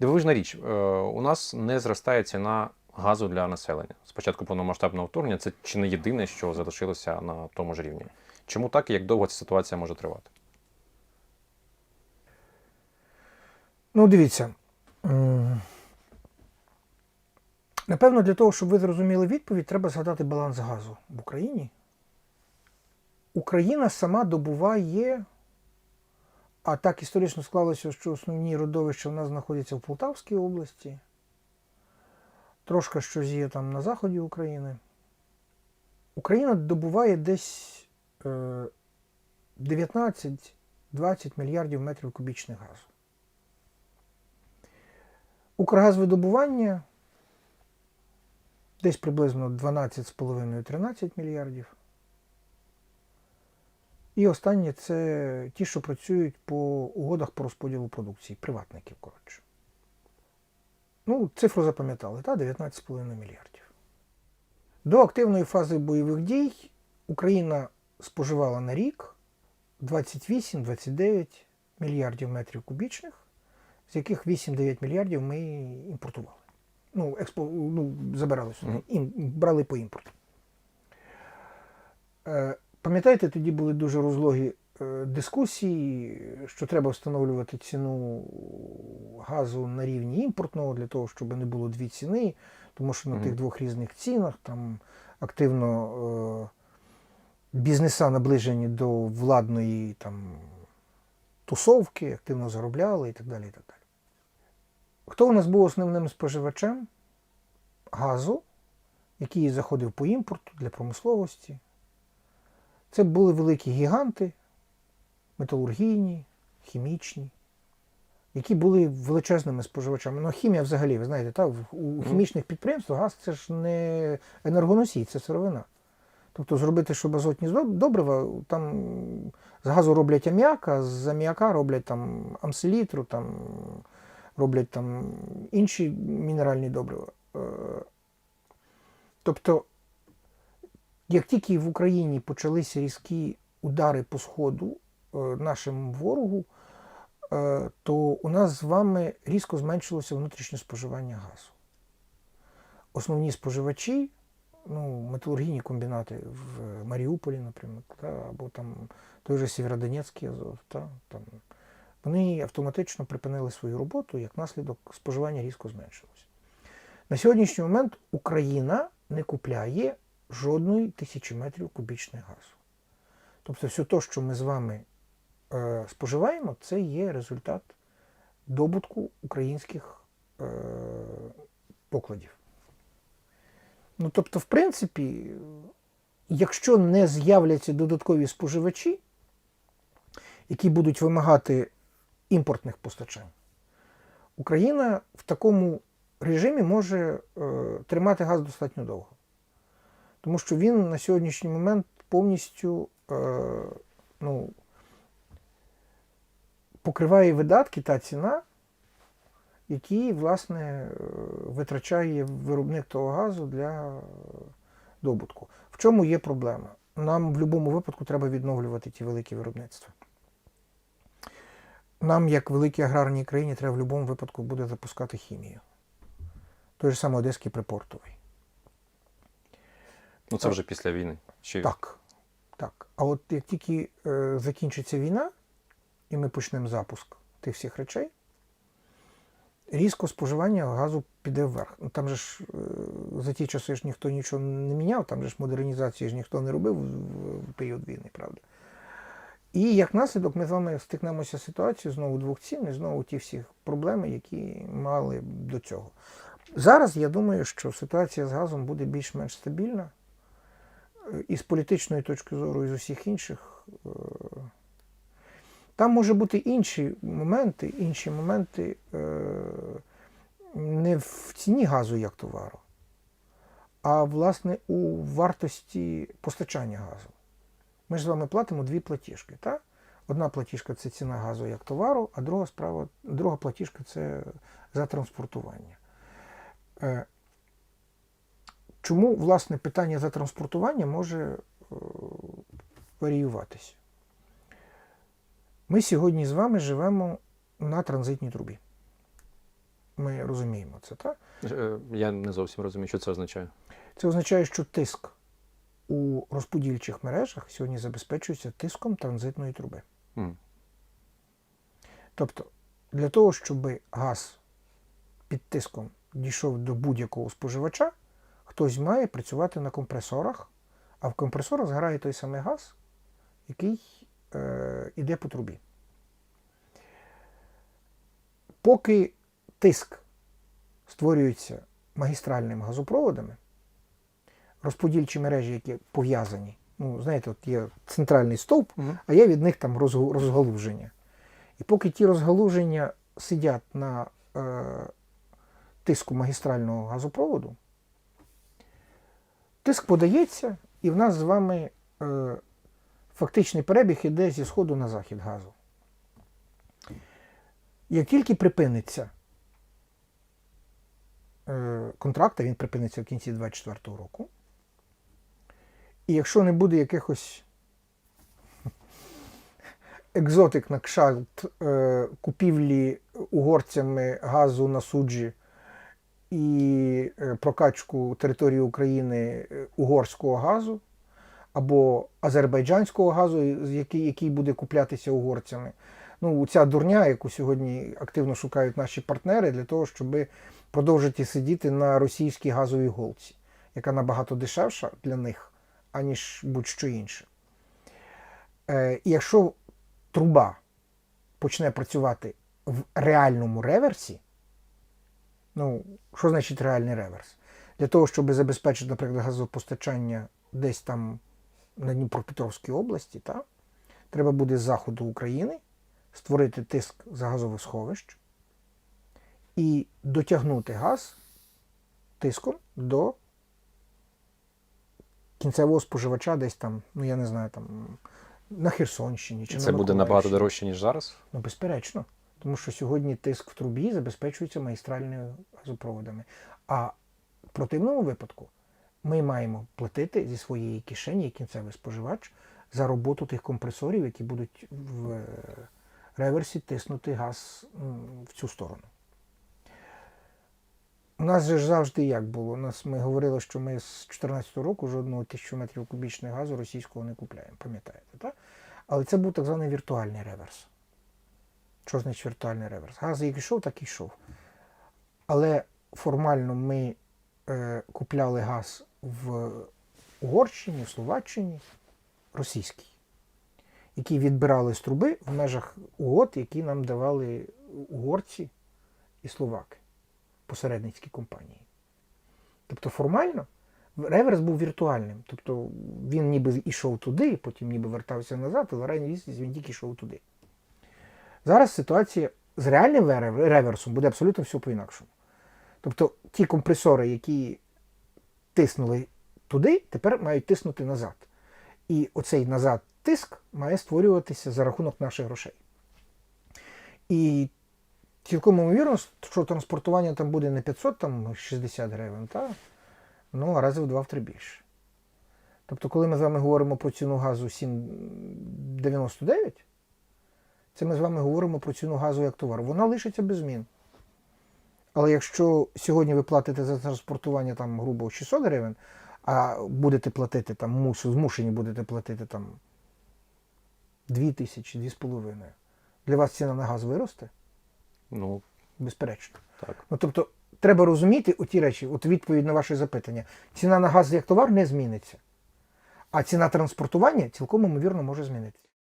Дивовижна річ, е, у нас не зростає ціна газу для населення. Спочатку повномасштабного вторгнення це чи не єдине, що залишилося на тому ж рівні. Чому так і як довго ця ситуація може тривати? Ну, дивіться. Напевно, для того, щоб ви зрозуміли відповідь, треба згадати баланс газу в Україні. Україна сама добуває, а так історично склалося, що основні родовища в нас знаходяться в Полтавській області. Трошки щось є там на заході України. Україна добуває десь е, 19-20 мільярдів метрів кубічних газу. Укргазвидобування десь приблизно 12,5-13 мільярдів. І останнє це ті, що працюють по угодах по розподілу продукції, приватників, коротше. Ну, цифру запам'ятали, та 19,5 мільярдів. До активної фази бойових дій Україна споживала на рік 28-29 мільярдів метрів кубічних, з яких 8-9 мільярдів ми імпортували. Ну, експо, ну забирали сюди, брали по імпорту. Пам'ятаєте, тоді були дуже розлогі е, дискусії, що треба встановлювати ціну газу на рівні імпортного для того, щоб не було дві ціни, тому що на Мгм. тих двох різних цінах там активно е, бізнеса наближені до владної там, тусовки, активно заробляли і так далі. І так далі. Хто у нас був основним споживачем газу, який заходив по імпорту для промисловості? Це були великі гіганти, металургійні, хімічні, які були величезними споживачами. Ну, хімія взагалі, ви знаєте, та, у хімічних підприємствах газ це ж не енергоносій, це сировина. Тобто зробити, щоб азотні добрива, там з газу роблять аміак, а з аміака роблять там амселітру, там, роблять там інші мінеральні добрива. Е, Тобто, як тільки в Україні почалися різкі удари по сходу е, нашому ворогу, е, то у нас з вами різко зменшилося внутрішнє споживання газу. Основні споживачі, ну, металургійні комбінати в Маріуполі, наприклад, та, або там той же Сєвєродонецький Азов, та, там, вони автоматично припинили свою роботу, як наслідок споживання різко зменшилося. На сьогоднішній момент Україна не купляє жодної тисячі метрів кубічних газу. Тобто, все те, що ми з вами е, споживаємо, це є результат добутку українських е, покладів. Ну, тобто, в принципі, якщо не з'являться додаткові споживачі, які будуть вимагати імпортних постачань, Україна в такому режимі може е, тримати газ достатньо довго. Тому що він на сьогоднішній момент повністю е, ну, покриває видатки та ціна, які, власне, е, витрачає виробник того газу для добутку. В чому є проблема? Нам в будь-якому випадку треба відновлювати ті великі виробництва. Нам, як великій аграрній країні, треба в будь-якому випадку буде запускати хімію. Той же самий Одеський припортовий. Ну це вже після війни. Чи... Так. так. А от як тільки е, закінчиться війна, і ми почнемо запуск тих всіх речей, різко споживання газу піде вверх. Ну, там же ж е, за ті часи ж ніхто нічого не міняв, там же ж модернізації ж ніхто не робив в, в період війни, правда. І як наслідок ми з вами стикнемося з ситуацією знову двох цін і знову ті всі проблеми, які мали до цього. Зараз я думаю, що ситуація з газом буде більш-менш стабільна. Е, І з політичної точки зору, і з усіх інших. е, Там може бути інші моменти, інші моменти е, не в ціні газу як товару, а власне у вартості постачання газу. Ми ж з вами платимо дві платіжки. Так? Одна платіжка це ціна газу як товару, а друга справа, друга платіжка це за транспортування. Чому, власне, питання за транспортування може е, варіюватися? Ми сьогодні з вами живемо на транзитній трубі. Ми розуміємо це, так? Е, Я не зовсім розумію, що це означає. Це означає, що тиск у розподільчих мережах сьогодні забезпечується тиском транзитної труби. М. Тобто, для того, щоб газ під тиском дійшов до будь-якого споживача, хтось має працювати на компресорах, а в компресорах згорає той самий газ, який е, іде по трубі. Поки тиск створюється магістральними газопроводами, розподільчі мережі, які пов'язані, ну, знаєте, от є центральний стовп, Мгм. а є від них там розгалуження. І поки ті розгалуження сидять на е, тиску магістрального газопроводу, тиск подається, і в нас з вами е, фактичний перебіг іде зі сходу на захід газу. Як тільки припиниться е, контракт, а він припиниться в кінці 2024 року, і якщо не буде якихось екзотик на кшалт е, купівлі угорцями газу на суджі і е, прокачку території України е, угорського газу або азербайджанського газу, який, який буде куплятися угорцями. Ну, ця дурня, яку сьогодні активно шукають наші партнери для того, щоб продовжити сидіти на російській газовій голці, яка набагато дешевша для них, аніж будь-що інше. Е, якщо труба почне працювати в реальному реверсі, ну, що значить реальний реверс? Для того, щоб забезпечити, наприклад, газопостачання десь там на Дніпропетровській області, та, треба буде з заходу України створити тиск з газових сховищ і дотягнути газ тиском до кінцевого споживача десь там, ну я не знаю, там на Херсонщині чи Це на буде набагато дорожче, ніж зараз. Ну, безперечно. Тому що сьогодні тиск в трубі забезпечується магістральними газопроводами. А в противному випадку ми маємо платити зі своєї кишені кінцевий споживач за роботу тих компресорів, які будуть в е, реверсі тиснути газ в цю сторону. У нас же ж завжди як було. У нас ми говорили, що ми з 2014 року жодного тисячу метрів кубічних газу російського не купляємо, пам'ятаєте, так? Але це був так званий віртуальний реверс. Що значить віртуальний реверс? Газ як йшов, так і йшов. Але формально ми е, купляли газ в Угорщині, в Словаччині, російський, який відбирали з труби в межах угод, які нам давали угорці і словаки, посередницькі компанії. Тобто формально реверс був віртуальним. Тобто він ніби йшов туди, потім ніби вертався назад, але в реальній він тільки йшов туди. Зараз ситуація з реальним реверсом буде абсолютно все по-інакшому. Тобто ті компресори, які тиснули туди, тепер мають тиснути назад. І оцей назад тиск має створюватися за рахунок наших грошей. І цілком ймовірно, що транспортування там буде не 500, там 60 гривень, та, ну, а рази в два-три більше. Тобто, коли ми з вами говоримо про ціну газу 7,99, це ми з вами говоримо про ціну газу як товар. Вона лишиться без змін. Але якщо сьогодні ви платите за транспортування там, грубо 600 гривень, а будете платити там, змушені будете платити там 2 тисячі, 2,5, для вас ціна на газ виросте? Ну, Безперечно. так. Ну, тобто, треба розуміти оті речі, от відповідь на ваше запитання. Ціна на газ як товар не зміниться, а ціна транспортування цілком ймовірно може змінитися.